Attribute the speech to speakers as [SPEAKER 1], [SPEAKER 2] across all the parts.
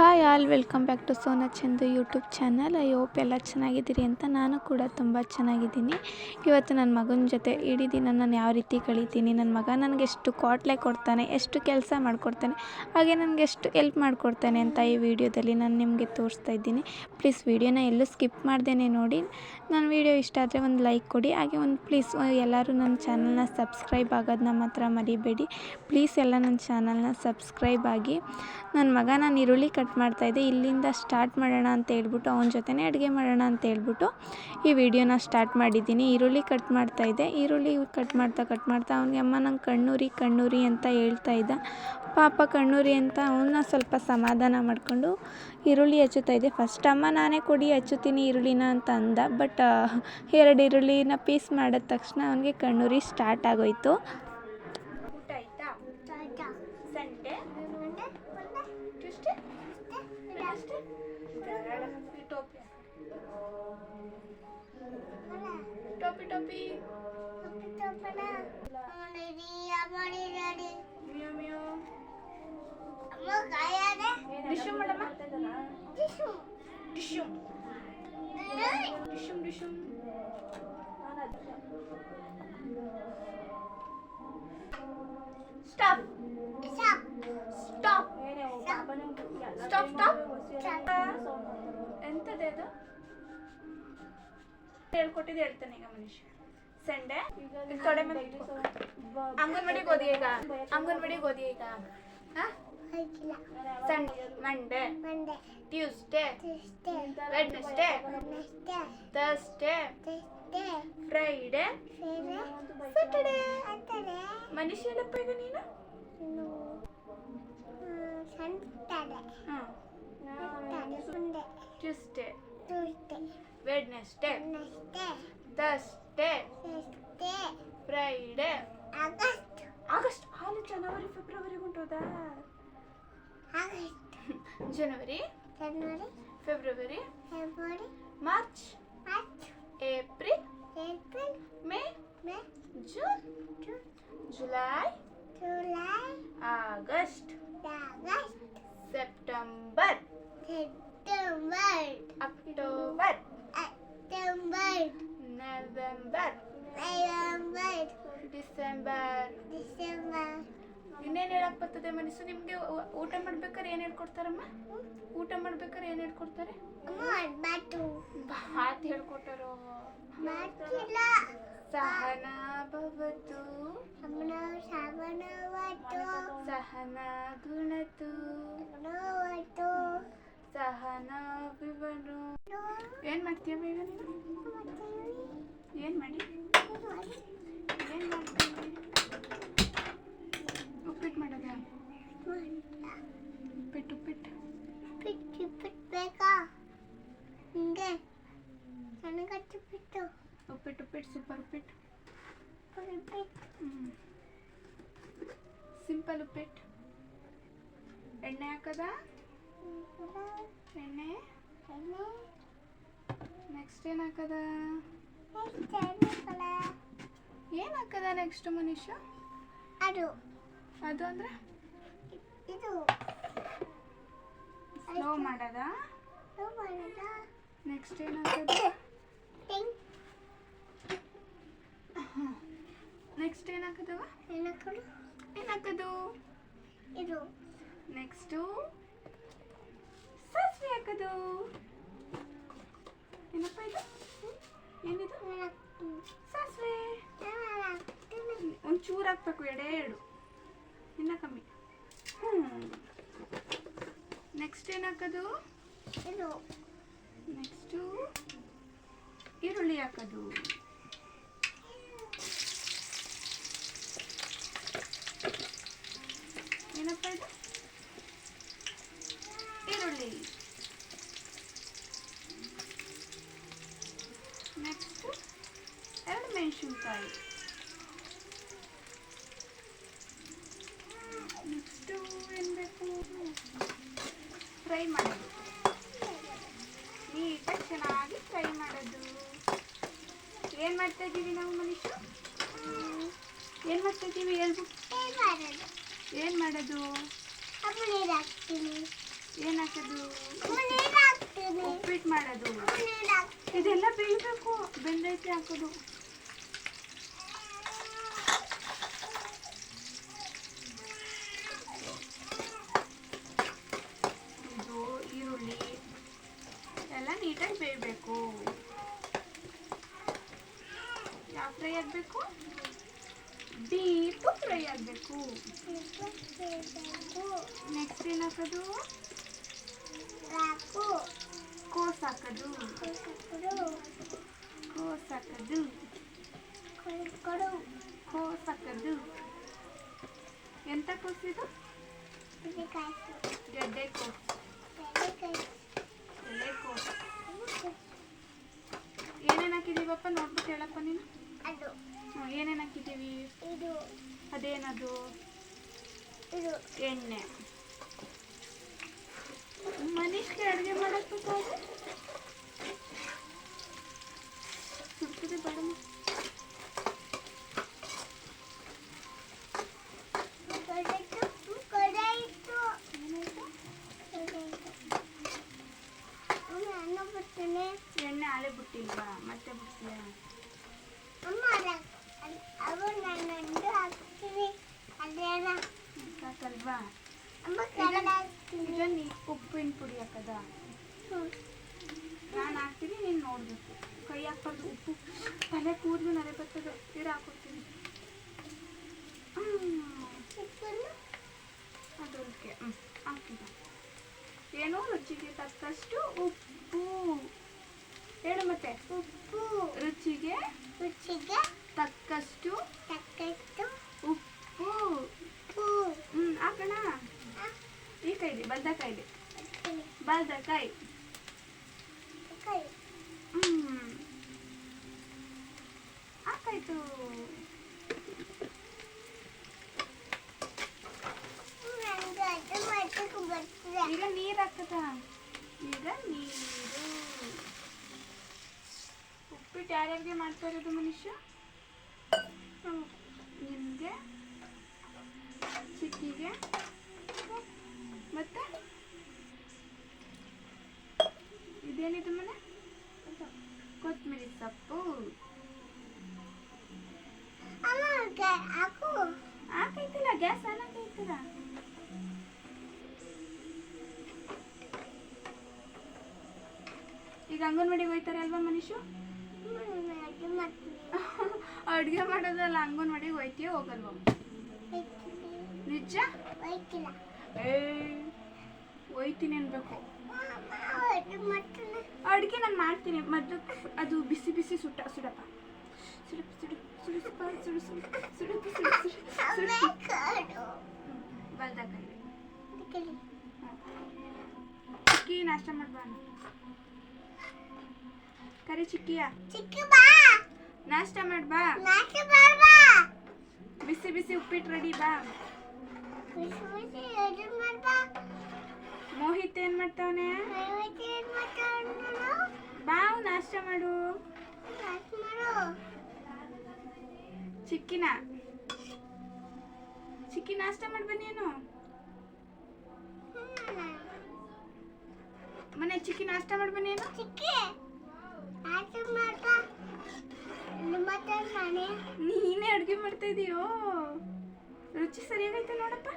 [SPEAKER 1] Hi all, welcome back to Sona Chandu YouTube channel. I hope ಎಲ್ಲ ಚೆನ್ನಾಗಿದ್ದೀರಿ ಅಂತ ನಾನು ಕೂಡ ತುಂಬ ಚೆನ್ನಾಗಿದ್ದೀನಿ. ಇವತ್ತು ನನ್ನ ಮಗನ ಜೊತೆ ಇಡೀ ದಿನ ನಾನು ಯಾವ ರೀತಿ ಕಳೀತೀನಿ ನನ್ನ ಮಗ ನನಗೆ ಎಷ್ಟು ಕಾಟ್ಲೆ ಕೊಡ್ತಾನೆ, ಎಷ್ಟು ಕೆಲಸ ಮಾಡಿಕೊಡ್ತಾನೆ, ಹಾಗೆ ನನಗೆ ಎಷ್ಟು ಎಲ್ಪ್ ಮಾಡಿಕೊಡ್ತಾನೆ ಅಂತ ಈ ವಿಡಿಯೋದಲ್ಲಿ ನಾನು ನಿಮಗೆ ತೋರಿಸ್ತಾ ಇದ್ದೀನಿ. ಪ್ಲೀಸ್ ವಿಡಿಯೋನ ಎಲ್ಲೂ ಸ್ಕಿಪ್ ಮಾಡ್ದೇ ನೋಡಿ. ನನ್ನ ವಿಡಿಯೋ ಇಷ್ಟ ಆದರೆ ಒಂದು ಲೈಕ್ ಕೊಡಿ. ಹಾಗೆ ಒಂದು ಪ್ಲೀಸ್ ಎಲ್ಲರೂ ನನ್ನ ಚಾನಲ್ನ ಸಬ್ಸ್ಕ್ರೈಬ್ ಆಗೋದನ್ನ ಮಾತ್ರ ಮರಿಬೇಡಿ. ಪ್ಲೀಸ್ ಎಲ್ಲ ನನ್ನ ಚಾನಲ್ನ ಸಬ್ಸ್ಕ್ರೈಬ್ ಆಗಿ. ನನ್ನ ಮಗ ನಾನು ಈರುಳ್ಳಿ ಕಟ್ ಮಾಡ್ತಾಯಿದ್ದೆ ಇಲ್ಲಿಂದ ಸ್ಟಾರ್ಟ್ ಮಾಡೋಣ ಅಂತ ಹೇಳ್ಬಿಟ್ಟು, ಅವನ ಜೊತೆನೇ ಅಡುಗೆ ಮಾಡೋಣ ಅಂತ ಹೇಳ್ಬಿಟ್ಟು ಈ ವಿಡಿಯೋನ ಸ್ಟಾರ್ಟ್ ಮಾಡಿದ್ದೀನಿ. ಈರುಳ್ಳಿ ಕಟ್ ಮಾಡ್ತಾಯಿದ್ದೆ ಈರುಳ್ಳಿ ಕಟ್ ಮಾಡ್ತಾ ಕಟ್ ಮಾಡ್ತಾ ಅವನಿಗೆ, ಅಮ್ಮ, ನಂಗೆ ಕಣ್ಣೂರಿ ಕಣ್ಣೂರಿ ಅಂತ ಹೇಳ್ತಾ ಇದ್ದ. ಪಾಪ ಕಣ್ಣೂರಿ ಅಂತ ಅವನ್ನ ಸ್ವಲ್ಪ ಸಮಾಧಾನ ಮಾಡಿಕೊಂಡು ಈರುಳ್ಳಿ ಹಚ್ಚುತ್ತಾ ಇದ್ದೆ ಫಸ್ಟ್ ಅಮ್ಮ ನಾನೇ ಕೊಡಿ, ಹಚ್ಚುತ್ತೀನಿ ಈರುಳ್ಳಿನ ಅಂತ ಅಂದ. ಬಟ್ ಎರಡು ಈರುಳ್ಳಿನ ಪೀಸ್ ಮಾಡಿದ ತಕ್ಷಣ ಅವನಿಗೆ ಕಣ್ಣೂರಿ ಸ್ಟಾರ್ಟ್ ಆಗೋಯ್ತು. ಡಿಶುಮ್ ಡಿಶುಮ್ ಸ್ಟಾಪ್ ಸ್ಟಾಪ್ ಸ್ಟಾಪ್ ಸ್ಟಾಪ್ ಎಂತದೆ ಅದು ಹೇಳ್ಕೊಟ್ಟಿದ್ದು ಹೇಳ್ತಾನೆ ಈಗ ಮನುಷ್ಯ ಸಂಡೆ ತೊಡೆ ಮೇಲೆ ಅಂಗನವಾಡಿಗೆ ಹೋದಿ ಈಗ ಅಂಗನವಾಡಿಗೆ ಹೋದಿ ಈಗ Sunday Monday Tuesday Wednesday Thursday Friday Saturday ಮನುಷ್ಯ ಹೇಳಪ್ಪ ಈಗ ನೀನು? ಹಾಂ. Tuesday Wednesday Thursday Friday August August ಹಾಲು ಜನವರಿ ಫೆಬ್ರವರಿ ಉಂಟೋದಾ जनवरी जनवरी फेब्रुवरी फेब्रुवरी मार्च मार्च अप्रैल अप्रैल मई मई जून जून जुलाई जुलाई अगस्त अगस्त सितंबर सितंबर अक्टूबर अक्टूबर नवंबर ಡಿಸೆಂಬರ್ ಇನ್ನೇನು ಹೇಳಕ್ ಬರ್ತದೆ ಮನಸ್ಸು? ನಿಮ್ಗೆ ಊಟ ಮಾಡ್ಬೇಕಾದ್ರೆ ಏನ್ ಹೇಳ್ಕೊಡ್ತಾರಮ್ಮ? ಊಟ ಮಾಡ್ಬೇಕಾದ್ರೆ ಏನ್ ಹೇಳ್ಕೊಡ್ತಾರೆ? ಬಾತ್. ಹೇಳ್ಕೊಟ್ಟಾರೋ? ಸಹನ ಭವತು ಸಹನ ಗುಣತು ಸಹನ ವಿವನು ಏನ್ ಮಾಡ್ತೀಯ ಬೇಗ ನೀನು ಏನ್ ಮಾಡಿ? ಏನ್ ಮಾಡ್ತೀವಿ ಉಪ್ಪಿಟ್ಟು ಮಾಡೋದ ಉಪ್ಪಿಟ್ಟು ಉಪ್ಪಿಟ್ಟು ಉಪ್ಪಿಟ್ಟು ಉಪ್ಪಿಟ್ಟು ಸೂಪರ್ ಉಪ್ಪಿಟ್ಟು ಹ್ಮ್ ಸಿಂಪಲ್ ಉಪ್ಪಿಟ್ಟು ಎಣ್ಣೆ ಹಾಕದ ಎಣ್ಣೆ ನೆಕ್ಸ್ಟ್ ಏನು ಹಾಕದ ಏನು ಹಾಕದ ನೆಕ್ಸ್ಟ್ ಮನುಷ್ಯ
[SPEAKER 2] ಅದು.
[SPEAKER 1] ಅದು ಅಂದ್ರೆ?
[SPEAKER 2] ಇದು.
[SPEAKER 1] ಸ್ಲೋ ಮಾಡದ?
[SPEAKER 2] ಸ್ಲೋ ಮಾಡೋದ?
[SPEAKER 1] ನೆಕ್ಸ್ಟ್ ಏನು ಹಾಕದ ನೆಕ್ಸ್ಟ್ ಏನು ಹಾಕದವ? ಏನು ಹಾಕದು
[SPEAKER 2] ಇದು.
[SPEAKER 1] ನೆಕ್ಸ್ಟು ಸಾಸಿವೆ ಹಾಕದು ಏನಪ್ಪ ಇದು? ಏನಿದು ಸಾಸಿವೆ. ಒಂದು ಚೂರು ಹಾಕ್ಬೇಕು ಎಡೆ ಎರಡು. ಇನ್ನ ಕಮ್ಮಿ. ಹ್ಞೂ ನೆಕ್ಸ್ಟ್ ಏನು ಹಾಕೋದು? ನೆಕ್ಸ್ಟು ಈರುಳ್ಳಿ ಹಾಕೋದು ಏನಪ್ಪ ಇದು ಈರುಳ್ಳಿ ನೆಕ್ಸ್ಟು ಎರಡು ನೆಕ್ಸ್ಟು ಏನು ಬೇಕು ಫ್ರೈ ಮಾಡೋದು ನೀಟಾಗಿ ಚೆನ್ನಾಗಿ ಫ್ರೈ ಮಾಡೋದು. ಏನು ಮಾಡ್ತಾ ಇದ್ದೀವಿ ನಾವು ಮನುಷ್ಯ ಏನು ಮಾಡ್ತಾ ಇದ್ದೀವಿ ಹೇಳ್ಬಿಟ್ಟು
[SPEAKER 2] ಏನ್ ಮಾಡೋದು?
[SPEAKER 1] ಏನು ಹಾಕೋದು? ಉಪ್ಪಿಟ್ಟು ಮಾಡೋದು. ಇದೆಲ್ಲ ಬೇಯಬೇಕು ಬೆಂದೈತೆ ಹಾಕೋದು ಇದು ಈರುಳ್ಳಿ ಎಲ್ಲ ನೀಟಾಗಿ ಬೇಯಬೇಕು. ಯಾವ ಫ್ರೈ ಆಗಬೇಕು? ಡೀಪ್ ಫ್ರೈ ಆಗಬೇಕು. ನೆಕ್ಸ್ಟ್ ಏನು ಹಾಕೋದು ಕೋಸ್ ಹಾಕೋದು. ಕೋಸ್ ಹಾಕೋದು. ಕೋಸ್ ಹಾಕೋದು. ಎಂತ ಕೋಸಿದು
[SPEAKER 2] ಗಡ್ಡೆ
[SPEAKER 1] ಗೆಡ್ಡೆ ಕೋಸ್
[SPEAKER 2] ಬೆಳೆ ಕಾಯ್ತು
[SPEAKER 1] ಎಲೆ ಕೋಸ್ ಹಾಕಿದೀವಪ್ಪ ನೋಡ್ಬಿಟ್ಟು ಹೇಳಪ್ಪ ನೀನು.
[SPEAKER 2] ಅದು.
[SPEAKER 1] ಏನೇನು ಹಾಕಿದ್ದೀವಿ
[SPEAKER 2] ಇದು.
[SPEAKER 1] ಅದೇನದು?
[SPEAKER 2] ಇದು.
[SPEAKER 1] ಎಣ್ಣೆ. ಮನೀಷ್ಗೆ ಅಡುಗೆ ಮಾಡಕ್ಕೆ ಬೇಕಾದ್ರೆ ಸುಡ್ತದೆ ಬೇಡಮ್ಮ
[SPEAKER 2] ಕೊಡಾಯ್ತು ಕೊಡಾಯ್ತು
[SPEAKER 1] ಏನಾಯ್ತು
[SPEAKER 2] ಅಮ್ಮ ಬರ್ತಾನೆ
[SPEAKER 1] ಎಣ್ಣೆ ಆಲೆ ಬಿಟ್ಟಿಲ್ವಾ ಮತ್ತೆ ಬಿಡ್ತೀಯ
[SPEAKER 2] ಅಮ್ಮ ಅದ- ಅದ್- ಅವು ನಾನು ಒಂದು ಹಾಕ್ತೀನಿ ಅದೇನ
[SPEAKER 1] ಸಾಕಲ್ವಾ
[SPEAKER 2] ಅಮ್ಮ ಕನ್ನಡ ಹಾಕ್ತೀನಿ
[SPEAKER 1] ಈಗ ನೀ ಉಪ್ಪಿನ ಪುಡಿ ಹಾಕದ
[SPEAKER 2] ಹ್ಮ್.
[SPEAKER 1] ನಾನು ಹಾಕ್ತೀನಿ ನೀನು ನೋಡಬೇಕು. ಕೈ ಹಾಕ್ಬಾರ್ದು ಉಪ್ಪು. ತಲೆ ಕೂದಲು ನರೆ ಬರ್ತದೆ ಇರ ಹಾಕೊಡ್ತೀನಿ ಅದಕ್ಕೆ ಹ್ಞೂ ಹಾಕಿದ. ಏನು? ರುಚಿಗೆ ತಕ್ಕಷ್ಟು ಉಪ್ಪು. ಹೇಳು ಮತ್ತೆ.
[SPEAKER 2] ಉಪ್ಪು.
[SPEAKER 1] ರುಚಿಗೆ
[SPEAKER 2] ರುಚಿಗೆ
[SPEAKER 1] ತಕ್ಕಷ್ಟು
[SPEAKER 2] ತಕ್ಕಷ್ಟು
[SPEAKER 1] ಉಪ್ಪು.
[SPEAKER 2] ಉಪ್ಪು.
[SPEAKER 1] ಹ್ಞೂ ಹಾಕೋಣ. ಈ ಕೈಲಿ ಬಲ್ದ ಕೈಲಿ ಬಲ್ದ
[SPEAKER 2] ಕೈ
[SPEAKER 1] ಹ್ಞೂ
[SPEAKER 2] ಬರ್ತದೆ
[SPEAKER 1] ಈಗ ನೀರು ಹಾಕದ ಈಗ ನೀರು. ಉಪ್ಪಿಟ್ಟು ಯಾರ್ಯಾರಿಗೆ ಮಾಡ್ತಾ ಇರೋದು ಮನುಷ್ಯ? ಅಂಗನವಾಡಿಗೆ ಹೋಯ್ತಾರೆ ಅಲ್ವಾ ಮನುಷ್ಯ
[SPEAKER 2] ನಾನು
[SPEAKER 1] ಅಡುಗೆ ಮಾಡೋದಲ್ಲ ಅಂಗನವಾಡಿಗೆ ಹೋಯ್ತೀಯ ಹೋಗಲ್ವ. ನಿಜ? ಹೋಯ್ತೀನಿ ಅನ್ಬೇಕು. ಅಡುಗೆ ನಾನು ಮಾಡ್ತೀನಿ. ಮೊದಲು ಅದು ಬಿಸಿ ಬಿಸಿ ಸುಟ್ಟ ಸುಡಪ್ಪ. ಸುಡಪ್ಪ ಸುಡು ಸುಡಿಸಪ್ಪ ಸುಡು ಸುಡು ಸುಡಪ್ಪ ಸುಡು ಸುಡು ಸುಡು
[SPEAKER 2] ಅದಕ್ಕೆ
[SPEAKER 1] ಚಿಕ್ಕಿ ನಾಷ್ಟ ಮಾಡ್ಬಾ ಕರಿ ಚಿಕ್ಕಿಯ?
[SPEAKER 2] ಚಿಕ್ಕ ಬಾ.
[SPEAKER 1] ನಾಷ್ಟ ಮಾಡ್ಬಾ
[SPEAKER 2] ನಾಚ ಬಾಬಾ
[SPEAKER 1] ಬಿಸಿ ಬಿಸಿ ಉಪ್ಪಿಟ್ಟು ರೆಡಿ ಬಾ.
[SPEAKER 2] ಖುಷಿ ಖುಷಿ ಅದು ಮಾಡ್ಬಾ
[SPEAKER 1] ಮೋಹಿತ್ ಏನ್ ಮಾಡ್ತಾವನೆ?
[SPEAKER 2] ನೈವೇದ್ಯ ಏನ್ ಮಾತಾಡೋಣ
[SPEAKER 1] ಬಾ ಅವ್ನ್ ನಾಷ್ಟ ಮಾಡು.
[SPEAKER 2] ನಾಚ ಮಾಡು.
[SPEAKER 1] ಚಿಕ್ಕಿನ? ಚಿಕ್ಕಿ ನಾಷ್ಟ ಮಾಡಿ ಬನ್ನಿ ಏನು?
[SPEAKER 2] ಹ್ಮ್.
[SPEAKER 1] ಮನೆ ಚಿಕ್ಕಿ ನಾಷ್ಟ ಮಾಡಿ ಬನ್ನಿ ಏನು?
[SPEAKER 2] ಚಿಕ್ಕಿ. ನಾನೇ.
[SPEAKER 1] ಅಡುಗೆ ಮಾಡ್ತಾ ಇದೀಯೋ? ರುಚಿ ಸರಿಯಾಗೈತೆ ನೋಡಪ್ಪ.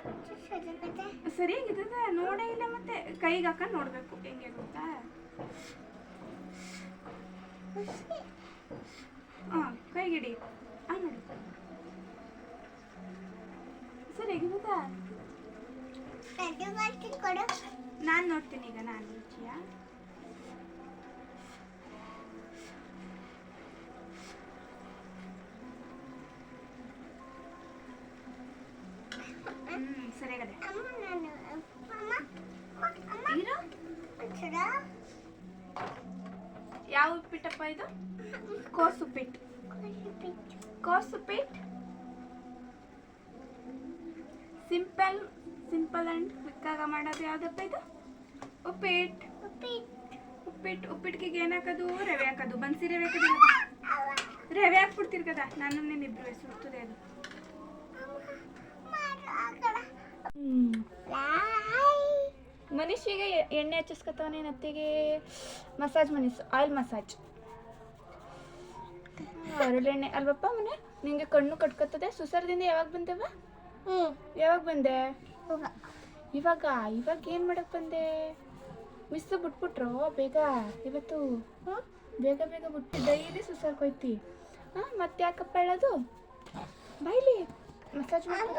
[SPEAKER 1] ಸರಿಯಾಗಿದ್ದದ ನೋಡೇ ಇಲ್ಲ ಮತ್ತೆ. ಕೈಗೆ ಹಾಕೊಂಡು ನೋಡಬೇಕು ಹೆಂಗೆ ಗೊತ್ತಾ ಹಾಂ ಕೈಗಿಡಿ. ಹಾಂ ನೋಡಿ. ಸರಿಯಾಗಿದ್ದದ ನಾನು ನೋಡ್ತೀನಿ ಈಗ ನಾನು ರುಚಿಯ? ಕೋಸ್ ಉಪ್ಪಿಟ್ಟು
[SPEAKER 2] ಖುಷಿ ಬಿಟ್ಟು
[SPEAKER 1] ಕೋಸ್ ಉಪ್ಪಿಟ್ಟು ಸಿಂಪಲ್ ಸಿಂಪಲ್ ಆ್ಯಂಡ್ ಕ್ವಿಕ್ಕಾಗ ಮಾಡೋದು ಯಾವುದಪ್ಪ ಇದು? ಉಪ್ಪಿಟ್ಟು
[SPEAKER 2] ಉಪ್ಪಿಟ್ಟು
[SPEAKER 1] ಉಪ್ಪಿಟ್ಟು ಉಪ್ಪಿಟ್ಟಿಗೆ ಏನು ಹಾಕೋದು ರವೆ ಹಾಕೋದು. ಬನ್ಸಿ ರವೆ
[SPEAKER 2] ಅವ
[SPEAKER 1] ರವೆ ಹಾಕ್ಬಿಡ್ತೀರಿ ಕದ? ನಾನು ಅದು.
[SPEAKER 2] ಕಡೆ
[SPEAKER 1] ಹ್ಮ್.
[SPEAKER 2] ಲಾಯ್
[SPEAKER 1] ಮನುಷ್ಯಗೆ ಎ- ಎಣ್ಣೆ ಹಚ್ಚಿಸ್ಕೊತಾವನೆ ಅತ್ತಿಗೆ ಮಸಾಜ್ ಮನೀಸ್ ಆಯಿಲ್ ಮಸಾಜ್ ಹರಳೆಣ್ಣೆ ಅಲ್ವಪ್ಪ ಮನೆ? ನಿಂಗೆ ಕಣ್ಣು ಕಟ್ಕೊತದೆ ಸುಸರದಿಂದ ಯಾವಾಗ ಬಂದೆವ
[SPEAKER 2] ಹ್ಞೂ
[SPEAKER 1] ಯಾವಾಗ ಬಂದೆ? ಇವಾಗ. ಇವಾಗ? ಏನು ಮಾಡಕ್ ಬಂದೆ? ಮಿಸ್ ಬಿಟ್ಬಿಟ್ರು ಬೇಗ. ಇವತ್ತು ಹಾಂ ಬೇಗ ಬೇಗ ಬಿಟ್ಟು ಡೈಲಿ ಸುಸರ್ಕ್ ಹೋಯ್ತಿ. ಹಾಂ ಮತ್ತೆ ಯಾಕಪ್ಪ ಹೇಳೋದು? ಬಾಯ್ಲಿ ಮಸಾಜ್
[SPEAKER 2] ಮಾಡಿ.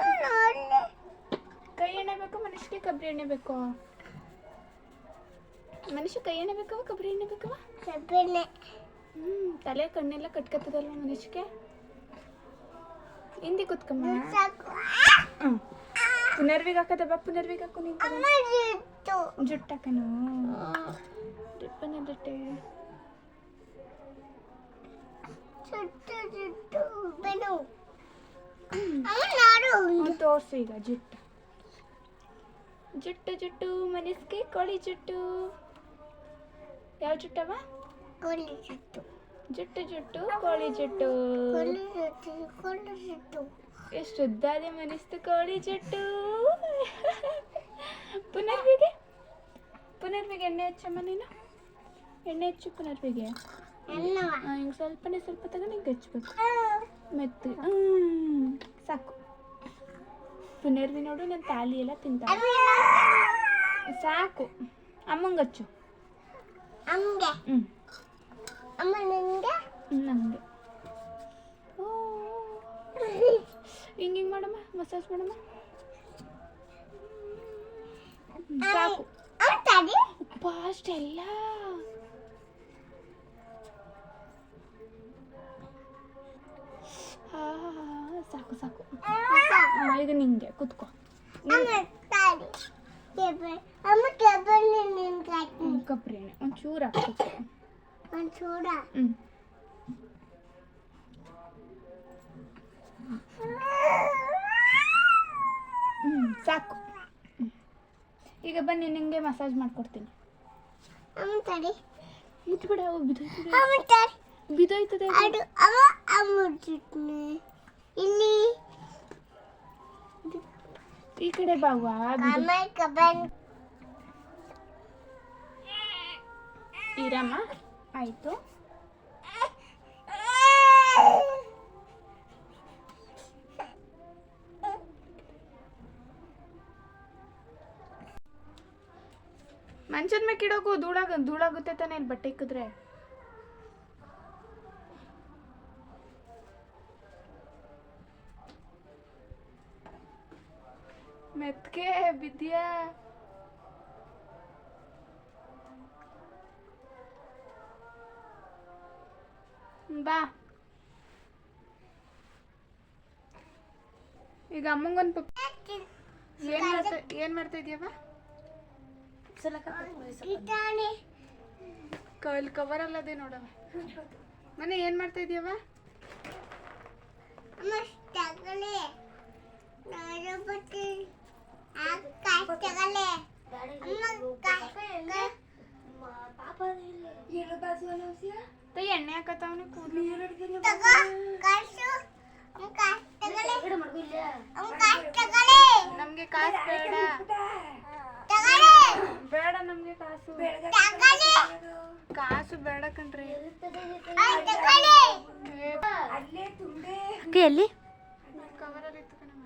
[SPEAKER 1] ಕೈ ಎಣ್ಣೆ ಬೇಕು ಮನುಷ್ಯಗೆ ಕಬ್ಬರಿ ಎಣ್ಣೆ ಬೇಕು. ಮನುಷ್ಯ ಕೈ ಎಣ್ಣೆ ಬೇಕವ ಕಬ್ಬರಿ ಎಣ್ಣೆ ಬೇಕವ
[SPEAKER 2] ಕಬ್ಬಿಣೆ.
[SPEAKER 1] ಹ್ಞೂ ತಲೆ ಕಣ್ಣೆಲ್ಲ ಕಟ್ಕತ್ತದಲ್ಲ ಮನುಷ್ಯಕ್ಕೆ ಹಿಂದೆ ಕುತ್ಕಮ್ಮ. ಹ್ಞೂ ಪುನರ್ವಿಗೆ ಹಾಕದಬ್ಬ ಪುನರ್ವಿಗೆ ಹಾಕು ನಿಂತ ಜುಟ್ಟಾಕನು. ಡಿಪ್ಪನ ಜುಟ್ಟೆ. ತೋರ್ಸು ಈಗ ಜುಟ್ಟು. ಜುಟ್ಟು ಜುಟ್ಟು ಮನಸ್ಗೆ ಕೋಳಿ ಜುಟ್ಟು. ಯಾವ ಜುಟ್ಟವ?
[SPEAKER 2] ಕೊಲ್ಲಿ ಜುಟ್ಟು.
[SPEAKER 1] ಜುಟ್ಟು ಜುಟ್ಟು ಕೋಳಿ ಜುಟ್ಟು.
[SPEAKER 2] ಕೋಳಿ ಜುಟ್ಟು ಕೋಳಿ ಜುಟ್ಟು.
[SPEAKER 1] ಎಷ್ಟು ಉದ್ದಾದೆ ಮನಸ್ತು ಕೋಳಿ ಜುಟ್ಟು. ಪುನರ್ವಿಗೆ? ಪುನರ್ವಿಗೆ ಎಣ್ಣೆ ಹಚ್ಚಮ್ಮ ನೀನು? ಎಣ್ಣೆ ಹಚ್ಚು ಪುನರ್ವಿಗೆ. ಹಿಂಗೆ ಸ್ವಲ್ಪನೇ ಸ್ವಲ್ಪ ತಗೊಂಡು ಹಿಂಗೆ ಹಚ್ಬೇಕು. ಮೆತ್ತು. ಸಾಕು. ಪುನರ್ವಿ ನೋಡು ನನ್ನ ತಾಲಿ ಎಲ್ಲ ತಿಂತ ಸಾಕು. ಅಮ್ಮಂಗೆ ಹಚ್ಚು. ಹ್ಞೂ
[SPEAKER 2] ಅಮ್ಮ ನಂಗೆ?
[SPEAKER 1] ನಂಗೆ. ಓ ಹಿಂಗೆ ಹಿಂಗೆ ಮಾಡಮ್ಮ ಮಸಾಜ್ ಮಾಡಮ್ಮ. ಸಾಕು. ಫಾಸ್ಟ್ ಎಲ್ಲ ಸಾಕು ಸಾಕು. ಈಗ ನಿಂಗೆ ಕುತ್ಕೋ. ಎಣ್ಣೆ ಒಂಚೂರು ಹಾಕ್ಬೇಕು
[SPEAKER 2] ಒಂದು ಚೂಡ
[SPEAKER 1] ಹ್ಞೂ ಹ್ಞೂ ಸಾಕು ಹ್ಮ್. ಈಗ ಬನ್ನಿ ನಿಂಗೆ ಮಸಾಜ್ ಮಾಡ್ಕೊಡ್ತೀನಿ.
[SPEAKER 2] ಅಮ್ಮ ತಡಿ
[SPEAKER 1] ಮುಟ್ಬಿಡ ಬಿದ್ದೋಯ್ತದೆ.
[SPEAKER 2] ಅಮ್ಮ ತಡಿ
[SPEAKER 1] ಬಿದ್ದೋಯ್ತದೆ ಅದು.
[SPEAKER 2] ಅದು ಅಮ್ಮ ಅಮ್ಮ ಜುಟ್ನೆ ಇಲ್ಲಿ.
[SPEAKER 1] ಈ ಕಡೆ ಬಾವಾ
[SPEAKER 2] ಅಮ್ಮ ಕಬ್ಬನ್
[SPEAKER 1] ಇರಮ್ಮ ಆಯಿತು. ಮಂಚದ ಮೇಲೆ ಕಿಡೋಕು ಧೂಳಾಗ ಧೂಳಾಗುತ್ತೆ ತಾನೇ ಇಲ್ಲಿ ಬಟ್ಟೆ ಇಕ್ಕಿದ್ರೆ? ಬಾ ಈಗ ಅಮ್ಮಂಗೊಂದು ಏನ್ ಮಾಡ್ತಾ ಏನ್ ಮಾಡ್ತಾ
[SPEAKER 2] ಗಿಟಾಣಿ
[SPEAKER 1] ಕಲ್ ಕವರ್ ಅಲ್ಲದೆ ನೋಡವ ಮನೆ ಏನ್ ಮಾಡ್ತಾ ಇದೀಯವ
[SPEAKER 2] ಅಮ್ಮ ಕಾಯಿ
[SPEAKER 1] ತೈ ಎಣ್ಣೆ ಹಾಕತ್ತವನು ಕೂದಲು.
[SPEAKER 2] ತಗೋ ಕಾಸು. ಅಮ್ಮ ಅಮ್ಮ
[SPEAKER 1] ನಮ್ಗೆ ಕಾಸು ಬೇಡ ಬೇಡ. ನಮ್ಗೆ ಕಾಸು. ಕಾಸು ಬೇಡ ಕಣ್ರಿ.
[SPEAKER 2] ಆಯ್ ತಗಲೆ
[SPEAKER 1] ಕವರಲ್ಲಿ ಇತ್ತು ಕಣಮ್ಮ.